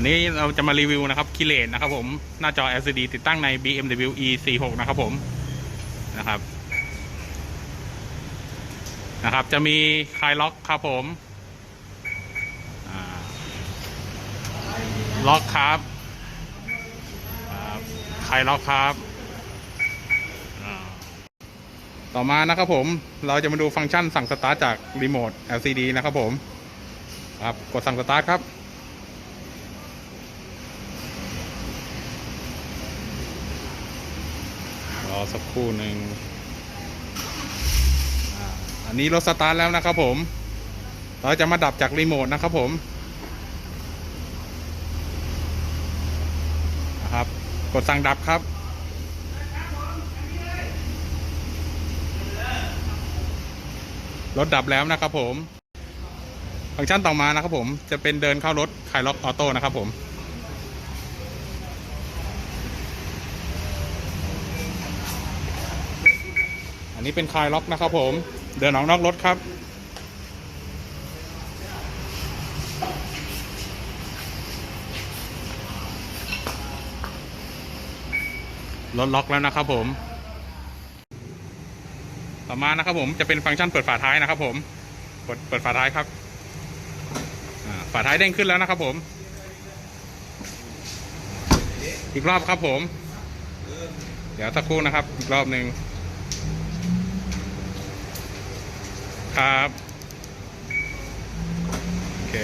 วันนี้เราจะมารีวิวนะครับคิเลนนะครับผมหน้าจอ LCD ติดตั้งใน BMW E46 นะครับผมนะครับนะครับ จะมีคลายล็อกครับผมล็อกครับคลายล็อกครับ ต่อมานะครับผมเราจะมาดูฟังก์ชันสั่งสตาร์ทจากรีโมท LCD นะครับผมครับกดสั่งสตาร์ทครับ อสักครู่หนึ่งอันนี้รถสตาร์ทแล้วนะครับผม เราจะมาดับจากรีโมทนะครับผมนะครับ กดสั่งดับครับรถดับแล้วนะครับผม ฟังก์ชันต่อมานะครับผมจะเป็นเดินเข้ารถคลายล็อกออโต้นะครับผม อันนี้เป็นคลายล็อกนะครับผม เดินออกนอกรถครับ รถล็อกแล้วนะครับผม ต่อมานะครับผมจะเป็นฟังก์ชันเปิดฝาท้ายนะครับผมกดเปิดฝาท้ายครับ ฝาท้ายเด้งขึ้นแล้วนะครับผม อีกรอบครับผม เดี๋ยวสักครู่นะครับ อีกรอบหนึ่ง ครับ โอเค